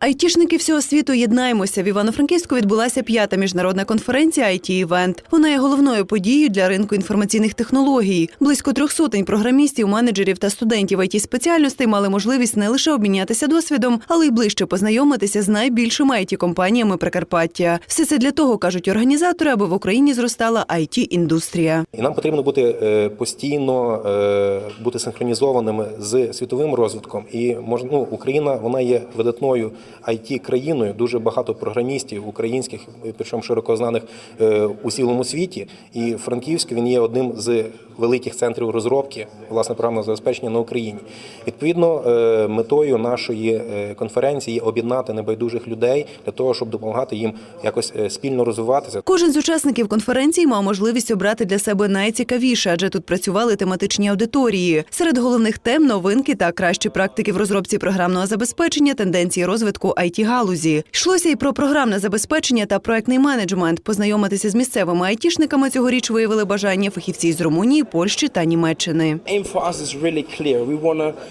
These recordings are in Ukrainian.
Айтішники всього світу єднаємося. В Івано-Франківську відбулася п'ята міжнародна конференція it Івент. Вона є головною подією для ринку інформаційних технологій. Близько трьох сотень програмістів, менеджерів та студентів it спеціальностей мали можливість не лише обмінятися досвідом, але й ближче познайомитися з найбільшими it компаніями Прикарпаття. Все це для того кажуть організатори, аби в Україні зростала it індустрія. І нам потрібно бути е, постійно е, бути синхронізованими з світовим розвитком. І ну, Україна вона є видатною it країною. Дуже багато програмістів українських, причому широко знаних е, у цілому світі. І Франківськ він є одним з великих центрів розробки власне програмного забезпечення на Україні. Відповідно, е, метою нашої е, конференції є об'єднати небайдужих людей для того, щоб допомагати їм якось е, спільно розвиватися. Кожен з учасників конференції мав можливість обрати для себе найцікавіше, адже тут працювали тематичні аудиторії. Серед головних тем новинки та кращі практики в розробці програмного забезпечення, тенденції розвитку it галузі. Йшлося і про програмне забезпечення та проектний менеджмент. Познайомитися з місцевими айтішниками цьогоріч виявили бажання фахівці з Румунії, Польщі та Німеччини.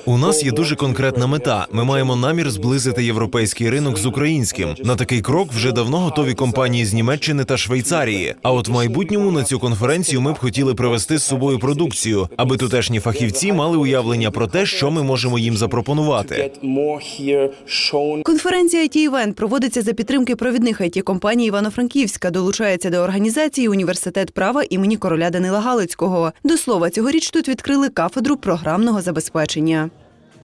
У нас є дуже конкретна мета. Ми маємо намір зблизити європейський ринок з українським. На такий крок вже давно готові компанії з Німеччини та Швейцарії. А от в майбутньому на цю конференцію ми б хотіли привезти з собою продукцію, аби тутешні фахівці мали уявлення про те, що ми можемо їм запропонувати. Конференція it Івент проводиться за підтримки провідних it компаній Івано-Франківська. Долучається до організації університет права імені короля Данила Галицького. До слова, цьогоріч тут відкрили кафедру програмного забезпечення.